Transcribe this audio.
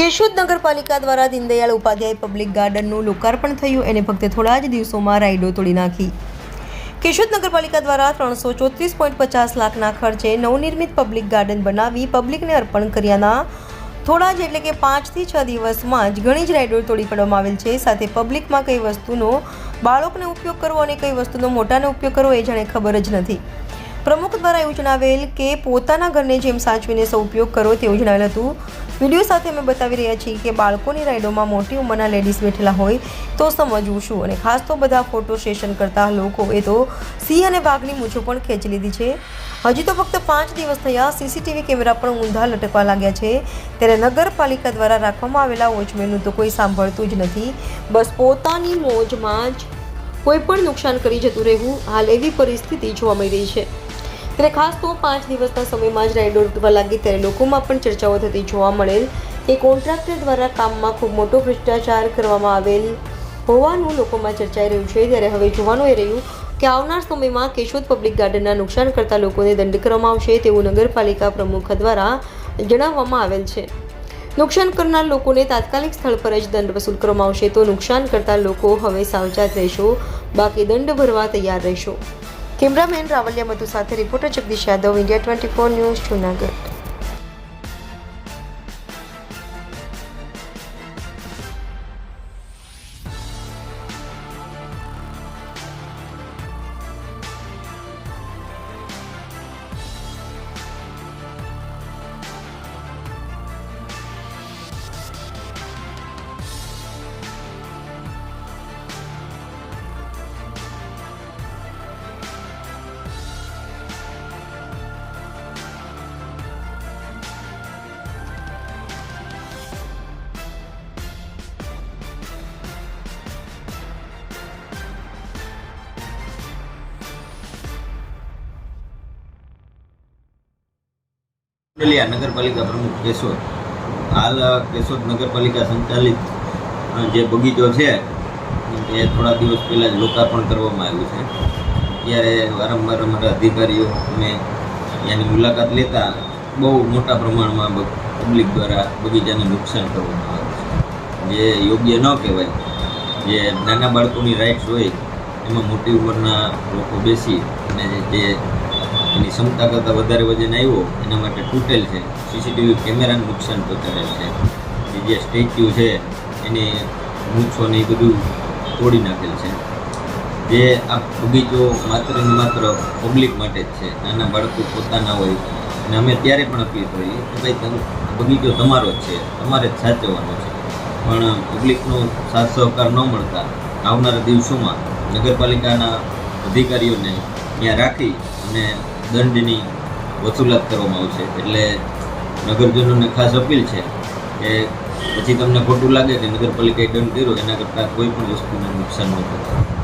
કેશોદ નગરપાલિકા દ્વારા દીનદયાળ ઉપાધ્યાય પબ્લિક ગાર્ડનનું લોકાર્પણ થયું. એને ફક્ત થોડા જ દિવસોમાં રાઇડો તોડી નાખી. કેશોદ નગરપાલિકા દ્વારા ત્રણસો ચોત્રીસ પોઈન્ટ પચાસ લાખના ખર્ચે નવનિર્મિત પબ્લિક ગાર્ડન બનાવી પબ્લિકને અર્પણ કર્યાના થોડા જ એટલે કે પાંચથી છ દિવસમાં જ ઘણી જ રાઇડો તોડી પાડવામાં આવેલ છે. સાથે પબ્લિકમાં કઈ વસ્તુનો બાળકને ઉપયોગ કરવો અને કઈ વસ્તુનો મોટાને ઉપયોગ કરવો એ જાણે ખબર જ નથી. પ્રમુખ દ્વારા એવું જણાવેલ કે પોતાના ઘરને જેમ સાચવીને સૌ ઉપયોગ કરો તેવું જણાવેલ હતું. વીડિયો સાથે અમે બતાવી રહ્યા છીએ કે બાળકોની રાઇડોમાં મોટી ઉંમરના લેડીઝ બેઠેલા હોય તો સમજવું શું? અને ખાસ તો બધા ફોટો સેશન કરતા લોકોએ તો સિંહ અને વાઘની મૂછો પણ ખેંચી લીધી છે. હજી તો ફક્ત પાંચ દિવસ થયા સીસીટીવી કેમેરા પણ ઊંધા લટકવા લાગ્યા છે. ત્યારે નગરપાલિકા દ્વારા રાખવામાં આવેલા વોચમેનનું તો કોઈ સાંભળતું જ નથી. બસ પોતાની મોજમાં જ કોઈ પણ નુકસાન કરી જતું રહેવું, હાલ એવી પરિસ્થિતિ જોવા મળી રહી છે. ત્યારે ખાસ તો પાંચ દિવસના સમયમાં જ રાઇડો તૂટવા લાગી ત્યારે લોકોમાં પણ ચર્ચાઓ થતી જોવા મળેલ કે કોન્ટ્રાક્ટર દ્વારા કામમાં ખૂબ મોટો ભ્રષ્ટાચાર કરવામાં આવેલ હોવાનું લોકોમાં ચર્ચાઈ રહ્યું છે. ત્યારે હવે જોવાનું એ રહ્યું કે આવનાર સમયમાં કેશોદ પબ્લિક ગાર્ડનના નુકસાન કરતા લોકોને દંડ કરવામાં આવશે તેવું નગરપાલિકા પ્રમુખ દ્વારા જણાવવામાં આવેલ છે. નુકસાન કરનાર લોકોને તાત્કાલિક સ્થળ પર જ દંડ વસૂલ કરવામાં આવશે તો નુકસાન કરતા લોકો હવે સાવચેત રહેશો, બાકી દંડ ભરવા તૈયાર રહેશો. કેમેરામેન રાવલ્યા મધુ સાથે reporter Jagdish Yadav India twenty four news Junagadh. ડલિયા નગરપાલિકા પ્રમુખ કેશોદ. હાલ કેશોદ નગરપાલિકા સંચાલિત જે બગીચો છે, એ થોડા દિવસ પહેલાં જ લોકાર્પણ કરવામાં આવ્યું છે. ત્યારે વારંવાર અમારા અધિકારીઓ અમે ત્યાંની મુલાકાત લેતા બહુ મોટા પ્રમાણમાં પબ્લિક દ્વારા બગીચાને નુકસાન કરવામાં આવે છે. જે યોગ્ય ન કહેવાય, જે નાના બાળકોની રાઇટ્સ હોય, એમાં મોટી ઉંમરના લોકો બેસી અને જે એની ક્ષમતા કરતાં વધારે વજન આવ્યો, એના માટે તૂટેલ છે. સીસીટીવી કેમેરાને નુકસાન પહોંચાડેલ છે. એ જે સ્ટેચ્યુ છે, એને મૂછો ને એ બધું તોડી નાખેલ છે. જે આ બગીચો માત્ર ને માત્ર પબ્લિક માટે જ છે. નાના બાળકો પોતાના હોય, અને અમે ત્યારે પણ અપીલ કરીએ કે ભાઈ બગીચો તમારો જ છે. તમારે જ સાચવવાનો છે. પણ પબ્લિકનો સાથ સહકાર ન મળતા આવનારા દિવસોમાં નગરપાલિકાના અધિકારીઓને ત્યાં રાખી અને દંડની વસૂલાત કરવામાં આવશે. એટલે નગરજનોને ખાસ અપીલ છે કે પછી તમને ખોટું લાગે કે નગરપાલિકાએ દંડ કર્યો, એના કરતાં કોઈ પણ વસ્તુને નુકસાન ન થતું